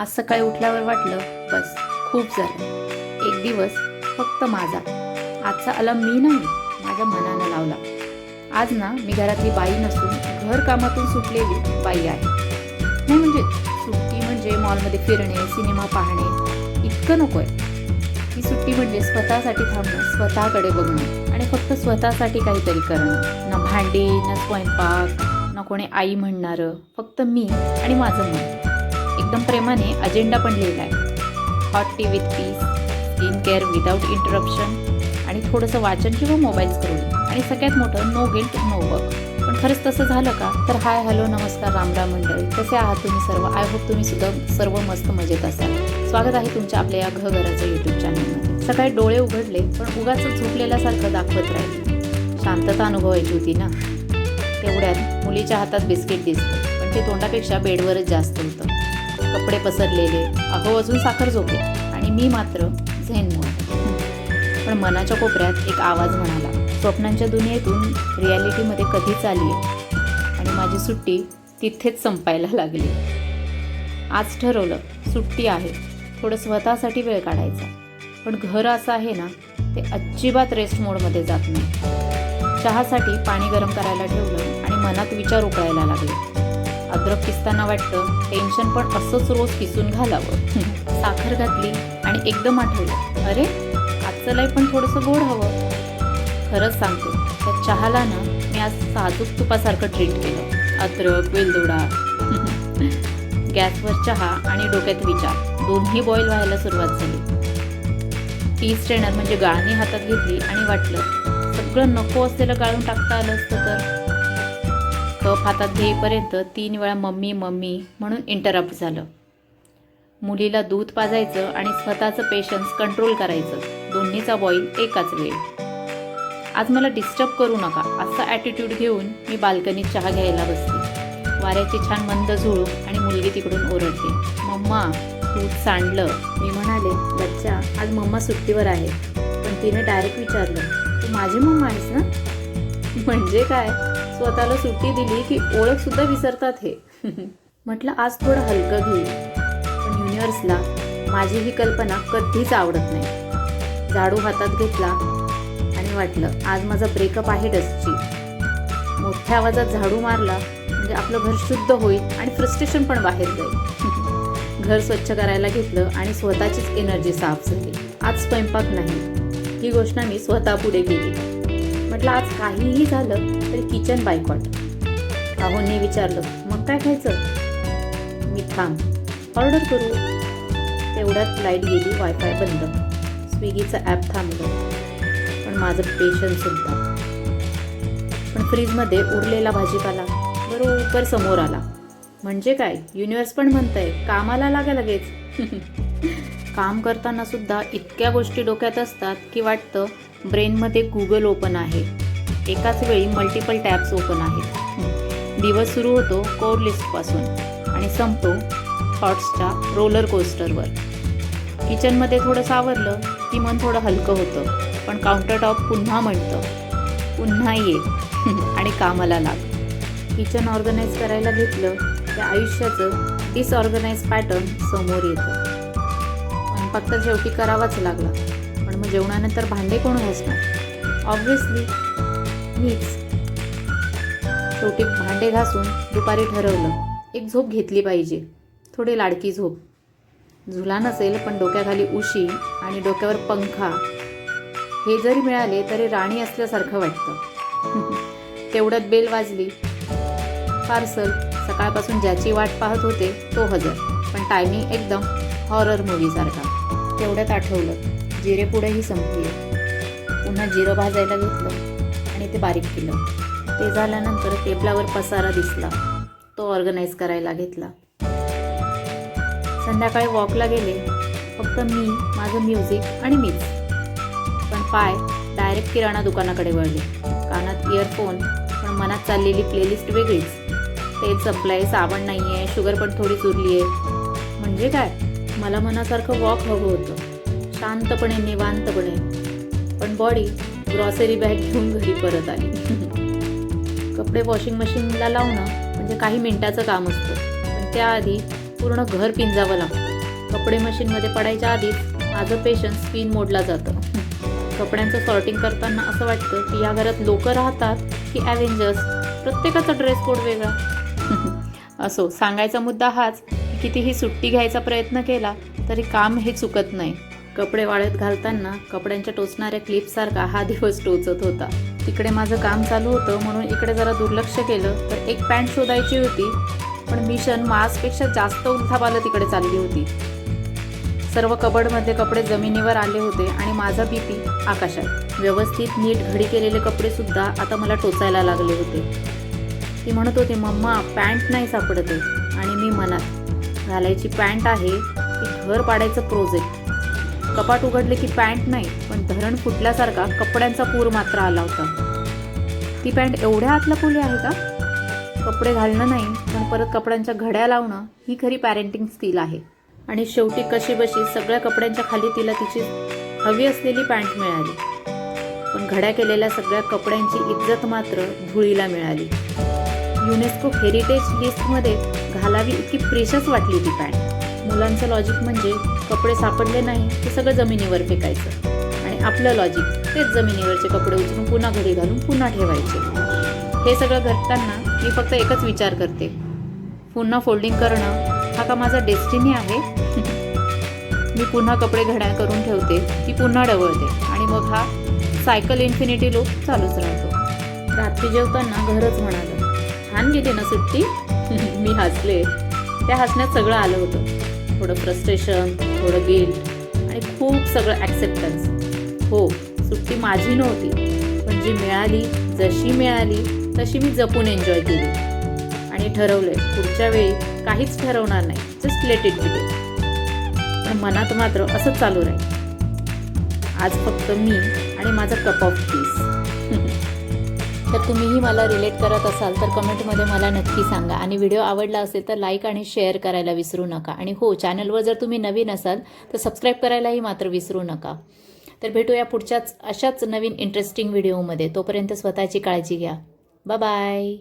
आज सकाळी उठल्यावर वाटलं बस खूप झालं. एक दिवस फक्त माझा. आजचा अलार्म मी नाही माझ्या मनानं लावला. आज ना मी घरातली बाई नसून घर कामातून सुटलेली बाई आहे. नाही म्हणजे सुट्टी म्हणजे मॉलमध्ये फिरणे सिनेमा पाहणे इतकं नको आहे ही सुट्टी म्हणजे स्वतःसाठी थांबणं स्वतःकडे बघणं आणि फक्त स्वतःसाठी काहीतरी करणं. ना भांडी ना स्वयंपाक ना कोणी आई म्हणणारं फक्त मी आणि माझं मन. एकदम प्रेमाने अजेंडा पण लिहिला आहे hot tea with peace skin care without interruption आणि थोडंसं वाचन किंवा मोबाईल स्क्रोलिंग आणि सगळ्यात मोठं नो गिल्ट नो वर्क पण खरंच तसं झालं का? तर हाय हॅलो नमस्कार रामराम मंडळी. कसे आहात तुम्ही सर्व? आय होप तुम्ही सुद्धा सर्व मस्त मजेत असाल. स्वागत आहे तुमच्या आपल्या या घराचं यूट्यूब चॅनलमध्ये सकाळी डोळे उघडले पण उगाच झोपलेल्यासारखं दाखवत राहिले. शांतता अनुभवायची होती ना? तेवढ्यात मुलीच्या हातात बिस्किट दिसतं पण ते तोंडापेक्षा बेडवरच जास्त होतं. कपडे पसरलेले. अहो अजून साखर झोपे. आणि मी मात्र झेनमुळे पण मनाच्या कोपऱ्यात एक आवाज म्हणाला स्वप्नांच्या दुनियेतून रियालिटीमध्ये कधीच आली आहे आणि माझी सुट्टी तिथेच संपायला लागली. आज ठरवलं सुट्टी आहे. थोडं स्वतःसाठी वेळ काढायचा. पण घर असं आहे ना ते अजिबात रेस्ट मोडमध्ये जात नाही. चहासाठी पाणी गरम करायला ठेवलं आणि मनात विचार उकळायला लागले. अद्रक किसताना वाटतं. टेन्शन पण असंच रोज किसून घालावं. साखर घातली आणि एकदम आठवलं. अरे आजचं लय पण थोडंसं गोड हवं. खरंच सांगतो त्या चहाला ना मी आज साजूक तुपासारखं ट्रीट केलं. अद्रक वेलदोडा. गॅसवर चहा आणि डोक्यात विचार. दोन्ही बॉईल व्हायला सुरुवात झाली. टी स्ट्रेनर म्हणजे गाळणी हातात घेतली आणि वाटलं सगळं नको असलेलं गाळून टाकता आलं असतं तर? कप हातात घेईपर्यंत तीन वेळा मम्मी मम्मी म्हणून इंटरप्ट झालं. मुलीला दूध पाजायचं आणि स्वतःचं पेशन्स कंट्रोल करायचं. दोन्हीचा बॉईल एकाच वेळी. आज मला डिस्टर्ब करू नका असा ॲटिट्यूड घेऊन मी बाल्कनीत चहा घ्यायला बसते वाऱ्याची छान मंद झुळूक आणि मुलगी तिकडून ओरडते. मम्मा दूध सांडलं. मी म्हणाले बच्चा आज मम्मा सुट्टीवर आहे. पण तिने डायरेक्ट विचारलं तू माझी मम्मा आहेस ना? म्हणजे काय? स्वतःला सुट्टी दिली की ओळख सुद्धा विसरतात हे. म्हटलं आज थोडं हलकं घेईल पण युनिव्हर्सला माझी ही कल्पना कधीच आवडत नाही. झाडू हातात घेतला आणि वाटलं आज माझा ब्रेकअप आहे डस्टची. मोठ्या आवाजात झाडू मारला म्हणजे आपलं घर शुद्ध होईल आणि फ्रस्ट्रेशन पण बाहेर जाईल. घर स्वच्छ करायला घेतलं आणि स्वतःचीच एनर्जी साफ झाली. आज स्वयंपाक नाही. ही गोष्ट मी स्वतः पुढे केली. म्हटलं आज काहीही झालं तरी किचन बायकॉट राहुलने विचारलं मग काय खायचं? मी थांब ऑर्डर करू. तेवढ्यात लाइट गेली वायफाय बंद. स्विगीचं ॲप थांबलं. पण माझं पेशन्ससुद्धा पण फ्रीजमध्ये उरलेला भाजीपाला बरोबर समोर आला. म्हणजे काय? युनिवर्स पण म्हणतंय कामाला लागा लगेच. काम करताना सुद्धा इतक्या गोष्टी डोक्यात असतात की वाटतं ब्रेनमध्ये गुगल ओपन आहे. एकाच वेळी मल्टिपल टॅब्स ओपन आहेत. दिवस सुरू होतो कोर लिस्टपासून आणि संपतो थॉट्सच्या रोलर कोस्टरवर किचनमध्ये थोडं सावरलं की मन थोडं हलकं होतं पण काउंटर टॉप पुन्हा म्हणतं पुन्हा ये. आणि कामाला लाग. किचन ऑर्गनाईज करायला घेतलं त्या आयुष्याचं डिसऑर्गनाईज पॅटर्न समोर येतं. पण फक्त शेवटी करावाच लागला. जेवणानंतर भांडे कोण घासणार? ऑब्व्हियसली मीच. शेवटी भांडे घासून दुपारी ठरवलं एक झोप घेतली पाहिजे. थोडी लाडकी झोप. झुला नसेल पण डोक्याखाली उशी आणि डोक्यावर पंखा. हे जरी मिळाले तरी राणी असल्यासारखं वाटतं. तेवढ्यात बेल वाजली. पार्सल सकाळपासून ज्याची वाट पाहत होते तो हजर. पण टायमिंग एकदम हॉरर मूवीसारखा तेवढ्यात आठवलं. जिरे पुढेही संपली. पुन्हा जिरं भाजायला घेतलं आणि ते बारीक केलं. ते झाल्यानंतर टेबलावर पसारा दिसला. तो ऑर्गनाईज करायला घेतला. संध्याकाळी वॉकला गेले. फक्त मी माझं म्युझिक आणि मीच. पण पाय डायरेक्ट किराणा दुकानाकडे वळले. कानात इयरफोन पण मनात चाललेली प्लेलिस्ट वेगळीच. तेल संपलंय साबण नाही आहे शुगर पण थोडी चुरली आहे म्हणजे काय? मला मनासारखं वॉक हवं होतं. शांतपणे निवांतपणे. पण बॉडी ग्रॉसरी बॅग घेऊन घरी परत आली. कपडे वॉशिंग मशीनला लावणं म्हणजे काही मिनिटाचं काम असतं. पण त्याआधी पूर्ण घर पिंजावं लागतं. कपडे मशीनमध्ये पडायच्या आधीच माझं पेशन्स स्पिन मोडला जातं. कपड्यांचं सॉर्टिंग करताना असं वाटतं की या घरात लोक राहतात की ॲव्हेंजर्स प्रत्येकाचा ड्रेस कोड वेगळा. असो सांगायचा मुद्दा हाच कितीही सुट्टी घ्यायचा प्रयत्न केला तरी काम हे चुकत नाही. कपडे वाळत घालताना कपड्यांच्या टोचणाऱ्या क्लिपसारखा हा दिवस टोचत होता. तिकडे माझं काम चालू होतं म्हणून इकडे जरा दुर्लक्ष केलं तर एक पॅन्ट शोधायची होती पण मिशन मासपेक्षा जास्त उलथापालं तिकडे चालली होती. सर्व कबडमधले कपडे जमिनीवर आले होते आणि माझा बीपी आकाशात. व्यवस्थित नीट घडी केलेले कपडेसुद्धा आता मला टोचायला लागले होते. ती म्हणत होती मम्मा पॅन्ट नाही सापडत आहे. आणि मी मनात घालायची पॅन्ट आहे की घर पाडायचं प्रोजेक्ट कपाट उघडले की पॅन्ट नाही पण धरण फुटल्यासारखा कपड्यांचा पूर मात्र आला होता. ती पॅन्ट एवढ्या आतला खोली आहे का? कपडे घालणं नाही पण परत कपड्यांच्या घड्या लावणं ही खरी पॅरेंटिंग स्किल आहे. आणि शेवटी कशी बशी सगळ्या कपड्यांच्या खाली तिला तिची हवी असलेली पॅन्ट मिळाली. पण घड्या केलेल्या सगळ्या कपड्यांची इज्जत मात्र धुळीला मिळाली. युनेस्को हेरिटेज लिस्टमध्ये घालावी इतकी प्रेशस वाटली ती पॅन्ट. मुलांचं लॉजिक म्हणजे कपडे सापडले नाही ते सगळं जमिनीवर फेकायचं. आणि आपलं लॉजिक तेच जमिनीवरचे कपडे उचलून पुन्हा घरी घालून पुन्हा ठेवायचे. हे सगळं घडताना मी फक्त एकच विचार करते. पुन्हा फोल्डिंग करणं हा का माझा डेस्टिनी आहे? मी पुन्हा कपडे घड्या करून ठेवते ती पुन्हा डवळते आणि मग हा सायकल इन्फिनिटी लूप चालूच राहतो. रात्री जेवताना घरच म्हणालं छान गेली ना सुट्टी? मी हसले. त्या हसण्यात सगळं आलं होतं. थोडं फ्रस्ट्रेशन थोडं गिल्ट आणि खूप सगळं ॲक्सेप्टन्स हो सुट्टी माझी नव्हती पण जी मिळाली जशी मिळाली तशी मी जपून एन्जॉय केली. आणि ठरवलंय पुढच्या वेळी काहीच ठरवणार नाही जस्ट लेट इट बी पण मनात मात्र असंच चालू राहील. आज फक्त मी आणि माझा कप ऑफ टी तर तुम्हीही मला रिलेट करत असाल तर कमेंटमध्ये मला नक्की सांगा. आणि व्हिडिओ आवडला असेल तर लाईक आणि शेअर करायला विसरू नका. आणि हो चॅनलवर जर तुम्ही नवीन असाल तर सबस्क्राईब करायलाही मात्र विसरू नका. तर भेटूया पुढच्याच अशाच नवीन इंटरेस्टिंग व्हिडिओमध्ये तोपर्यंत स्वतःची काळजी घ्या. बाय